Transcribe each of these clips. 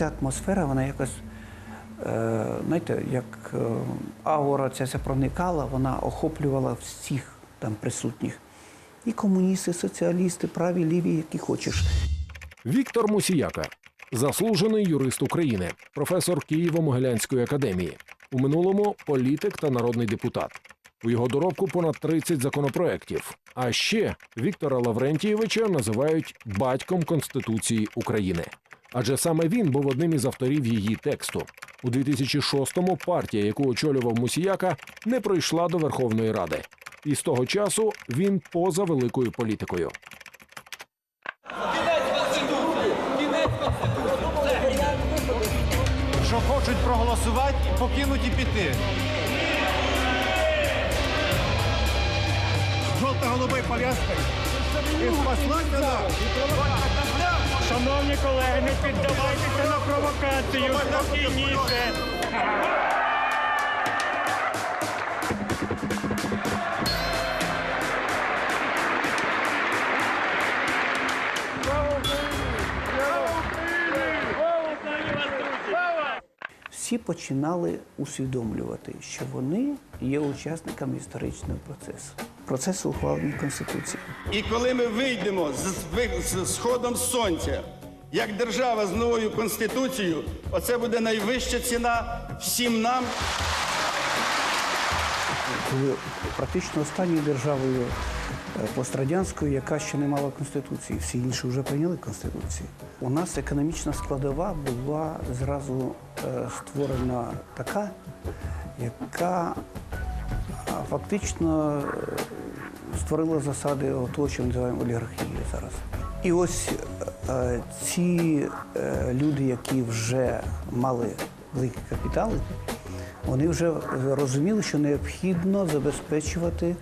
оця атмосфера, вона якось, е, знаєте, як е, аура ця проникала, вона охоплювала всіх там присутніх. І комуністи, соціалісти, праві, ліві, які хочеш. Віктор Мусіяка, заслужений юрист України, професор Києво-Могилянської академії. У минулому політик та народний депутат. У його доробку понад 30 законопроєктів. А ще Віктора Лаврентійовича називають батьком Конституції України. Адже саме він був одним із авторів її тексту. У 2006-му партія, яку очолював Мусіяка, не пройшла до Верховної Ради. І з того часу він поза великою політикою. що хочуть проголосувати, покинуть і піти. Жовто-голубой пов'язкою. І нам. Шановні колеги, не піддавайтеся на провокацію, спокійніше. Всі починали усвідомлювати, що вони є учасниками історичного процесу, процесу ухвалення Конституції. І коли ми вийдемо з, сходом сонця, як держава з новою конституцією, оце буде найвища ціна всім нам. Коли практично останньою державою е, пострадянською, яка ще не мала конституції, всі інші вже прийняли конституцію. У нас економічна складова була зразу е, створена така, яка фактично е, створила засади того, що ми називаємо олігархією зараз. І ось е, ці е, люди, які вже мали великі капітали, вони вже розуміли, що необхідно забезпечувати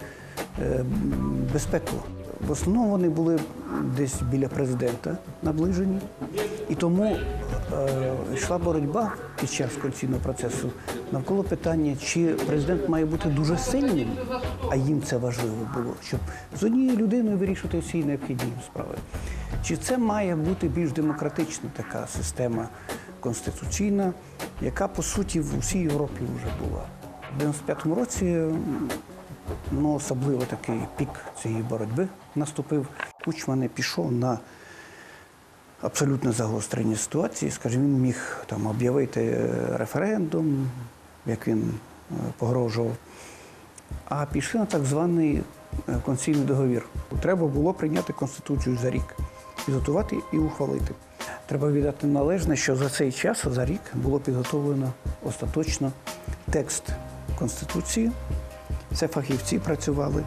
безпеку. В основному вони були десь біля президента наближені, і тому йшла боротьба під час конституційного процесу навколо питання, чи президент має бути дуже сильним, а їм це важливо було, щоб з однією людиною вирішувати всі необхідні справи. Чи це має бути більш демократична така система конституційна, яка по суті в усій Європі вже була. У 95-му році ну, особливо такий пік цієї боротьби наступив. Кучма не пішов на абсолютне загострення ситуації. Скажімо, він міг там об'явити е, референдум, як він е, погрожував, а пішли на так званий е, конституційний договір. Треба було прийняти конституцію за рік, підготувати і ухвалити. Треба віддати належне, що за цей час, за рік, було підготовлено остаточно текст конституції. Це фахівці працювали.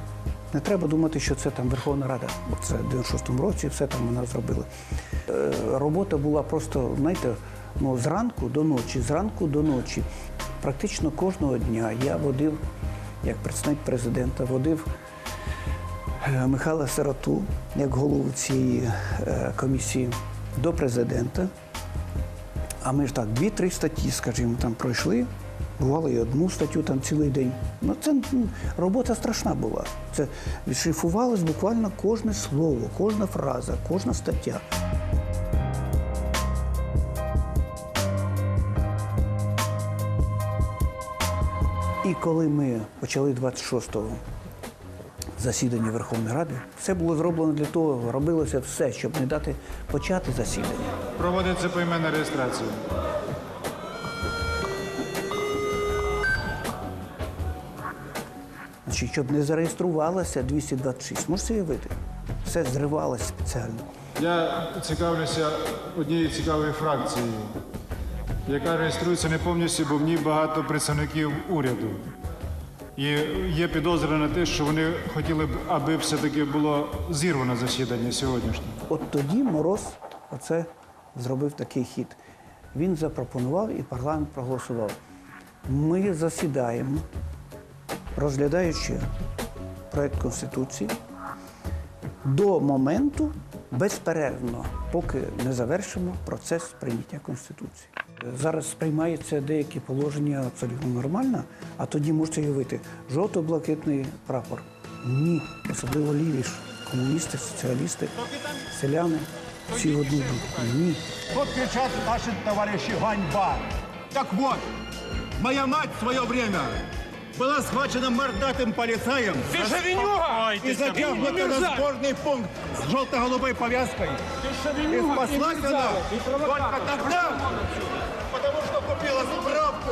Не треба думати, що це там Верховна Рада, бо це в 96-му році все там вона зробила. Е, робота була просто, знаєте, ну, зранку до ночі, зранку до ночі. Практично кожного дня я водив, як представник президента, водив е, Михайла Сироту, як голову цієї е, комісії, до президента. А ми ж так, дві-три статті, скажімо, там пройшли. Бувало і одну статтю там цілий день. Ну це м, робота страшна була. Це відшліфувалось буквально кожне слово, кожна фраза, кожна стаття. І коли ми почали 26-го засідання Верховної Ради, все було зроблено для того, робилося все, щоб не дати почати засідання. Проводиться поіменна реєстрація. Значить, щоб не зареєструвалося 226, можете уявити? Все зривалося спеціально. Я цікавлюся однією цікавою фракцією, яка реєструється не повністю, бо в ній багато представників уряду. І є підозра на те, що вони хотіли б, аби все-таки було зірвано засідання сьогоднішнє. От тоді Мороз оце зробив такий хід. Він запропонував і парламент проголосував. Ми засідаємо, розглядаючи проєкт Конституції до моменту безперервно, поки не завершимо процес прийняття Конституції. Зараз сприймаються деякі положення абсолютно нормально, а тоді можете уявити жовто-блакитний прапор. Ні, особливо ліві ж комуністи, соціалісти, селяни. всі в одну думку. Ні. Вот кричат наши товарищи «Ганьба». Так вот, моя мать в свое время была схвачена мордатым полицаем и затягнута на сборный пункт с желто-голубой повязкой. И спаслась она только тогда, потому купила справку,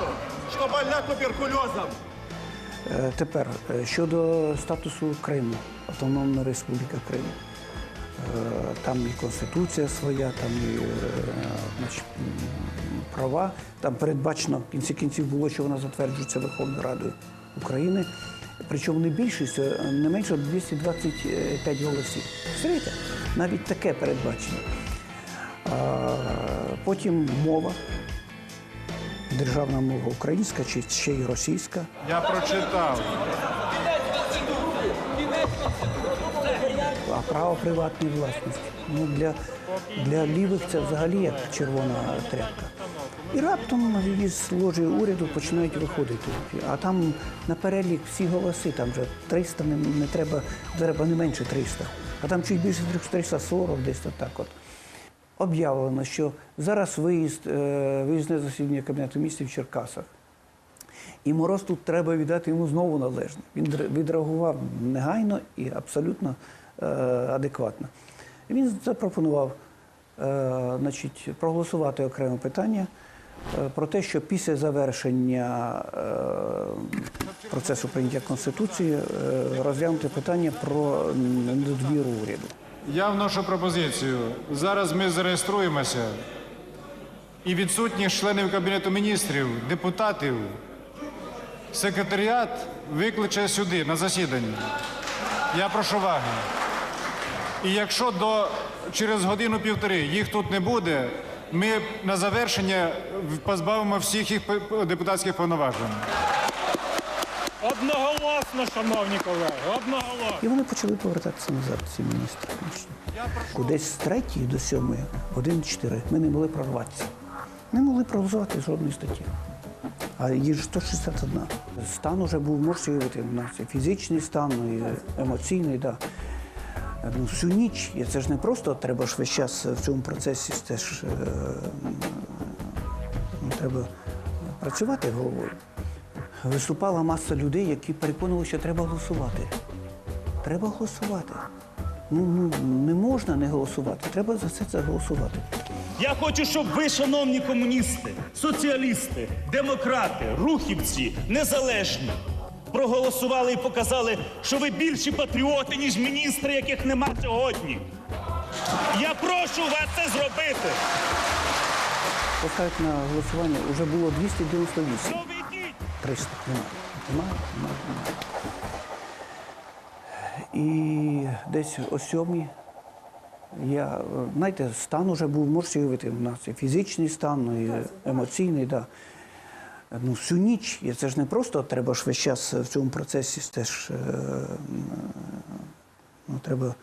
что больна туберкулезом. Е, Тепер е, щодо статусу Криму, Автономна Республіка Крим. Е, Там і Конституція своя, там і значить, права. Там передбачено в кінці кінців було, що вона затверджується Верховною Радою України. Причому не більшістю, а не менше 225 голосів. Представляєте? Навіть таке передбачено. А, Потім мова. Державна мова українська чи ще й російська. Я прочитав. А право приватної власності. Ну, для, для лівих це взагалі як червона тряпка. І раптом із ложі уряду починають виходити. А там на перелік всі голоси, там вже 300, не, не треба, треба не менше 300. А там чуть більше 340, десь так от. Об'явлено, що зараз виїзд, е, виїзне засідання Кабінету міністрів в Черкасах. І мороз тут треба віддати йому знову належне. Він відреагував негайно і абсолютно е, адекватно. Він запропонував е, значить, проголосувати окреме питання про те, що після завершення процесу прийняття Конституції розглянути питання про недовіру уряду. Я вношу пропозицію. Зараз ми зареєструємося і відсутніх членів Кабінету міністрів, депутатів, секретаріат викличе сюди на засідання. Я прошу уваги. І якщо до через годину-півтори їх тут не буде, ми на завершення позбавимо всіх їх депутатських повноважень. Одноголосно, шановні колеги, одноголосно. І вони почали повертатися назад, ці міністри. Кудись з третьої до сьомої, один чотири. Ми не могли прорватися. Не могли проголосувати жодної статті. А їх ж 161. Стан уже був, можете уявити, у нас і фізичний стан, і емоційний, да. Ну, всю ніч. І це ж не просто треба ж весь час в цьому процесі теж е, ну, треба працювати головою. Виступала маса людей, які переконували, що треба голосувати. Треба голосувати. Ну, ну не можна не голосувати. Треба за це це голосувати. Я хочу, щоб ви, шановні комуністи, соціалісти, демократи, рухівці, незалежні, проголосували і показали, що ви більші патріоти, ніж міністри, яких нема сьогодні. Я прошу вас це зробити. Поставити на голосування вже було 298. 300. Немає. Немає, немає. І десь о сьомій я, знаєте, стан уже був, можете уявити, у нас і фізичний стан, і емоційний, да. Ну, всю ніч, і це ж не просто треба ж весь час в цьому процесі теж е, ну, треба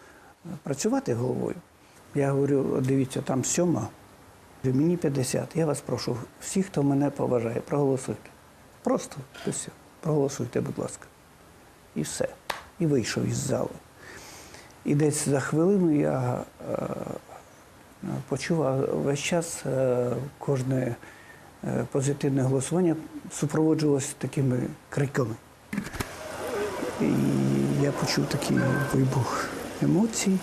працювати головою. Я говорю, дивіться, там сьома, мені 50. Я вас прошу, всі, хто мене поважає, проголосуйте. Просто все. Проголосуйте, будь ласка. І все. І вийшов із залу. І десь за хвилину я е, почув а весь час е, кожне е, позитивне голосування супроводжувалося такими криками. І я почув такий вибух емоцій.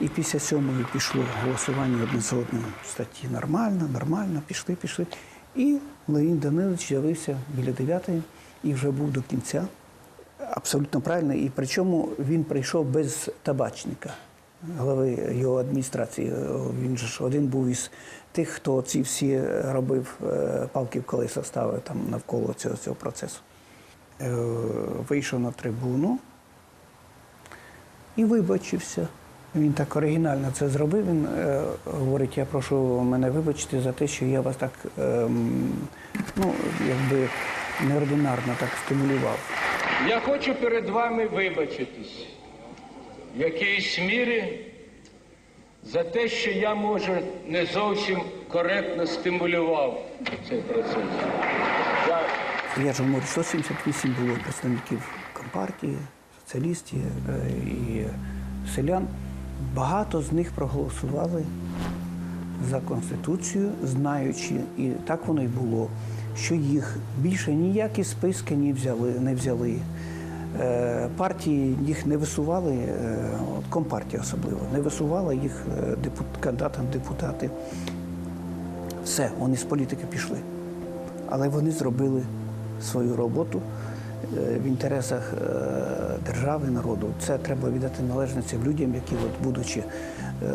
І після сьомої пішло голосування одне з одним. Статті нормально, нормально, пішли, пішли. І Леонід Данилович з'явився біля дев'ятої і вже був до кінця. Абсолютно правильно. І причому він прийшов без табачника, голови його адміністрації. Він ж один був із тих, хто ці всі робив е, палки в колеса ставив там навколо цього, цього процесу. Е, Вийшов на трибуну і вибачився. Він так оригінально це зробив. Він е, говорить: я прошу мене вибачити за те, що я вас так ем, ну, якби неординарно так стимулював. Я хочу перед вами вибачитись в якійсь мірі за те, що я, може, не зовсім коректно стимулював цей процес. Я Я ж говорю, 178 було представників Компартії, соціалістів е, і селян, багато з них проголосували за Конституцію, знаючи, і так воно й було, що їх більше ніякі списки не взяли. Не взяли. Е, Партії їх не висували, е, от компартія особливо, не висувала їх е, кандидатам депутати. Все, вони з політики пішли. Але вони зробили свою роботу в інтересах е, держави, народу. Це треба віддати належність цим людям, які, от, будучи е,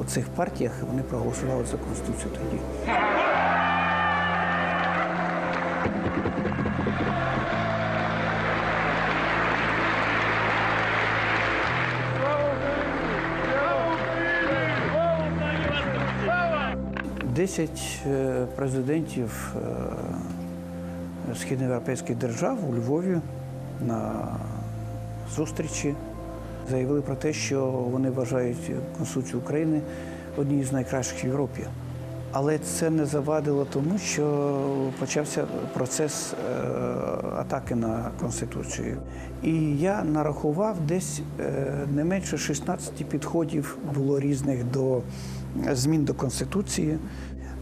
у цих партіях, вони проголосували за Конституцію тоді. Десять е, президентів е, східноєвропейських держав у Львові на зустрічі заявили про те, що вони вважають Конституцію України однією з найкращих в Європі. Але це не завадило тому, що почався процес е, атаки на Конституцію. І я нарахував десь е, не менше 16 підходів було різних до змін до Конституції.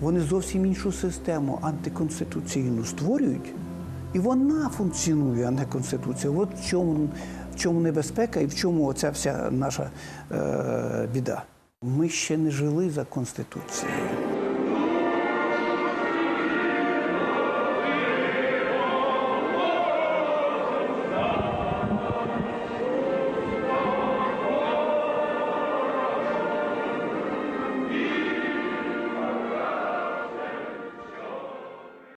Вони зовсім іншу систему антиконституційну створюють, і вона функціонує, а не Конституція. От в чому, в чому небезпека і в чому оця вся наша е, біда. Ми ще не жили за Конституцією.